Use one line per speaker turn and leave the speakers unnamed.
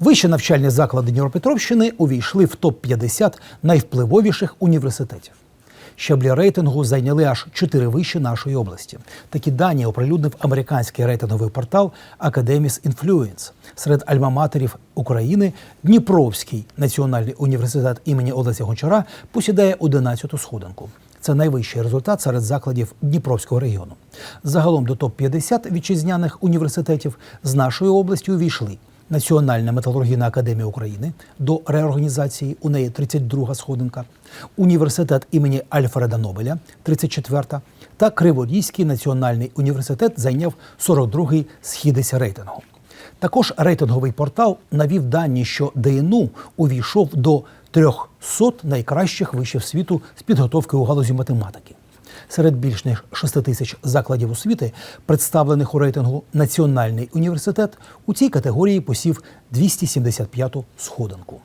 Вищі навчальні заклади Дніпропетровщини увійшли в топ-50 найвпливовіших університетів. Щаблі рейтингу зайняли аж чотири виші нашої області. Такі дані оприлюднив американський рейтинговий портал Academics Influence. Серед альма-матерів України Дніпровський національний університет імені Олеся Гончара посідає 11-ту сходинку. Це найвищий результат серед закладів Дніпровського регіону. Загалом до топ-50 вітчизняних університетів з нашої області увійшли Національна металургійна академія України до реорганізації у неї 32-га сходинка, університет імені Альфреда Нобеля, 34-та, та Криворізький національний університет зайняв 42-й східиця рейтингу. Також рейтинговий портал навів дані, що ДНУ увійшов до 300 найкращих вишів світу з підготовки у галузі математики. Серед більш ніж 6 тисяч закладів освіти, представлених у рейтингу Національний університет, у цій категорії посів 275-ту сходинку.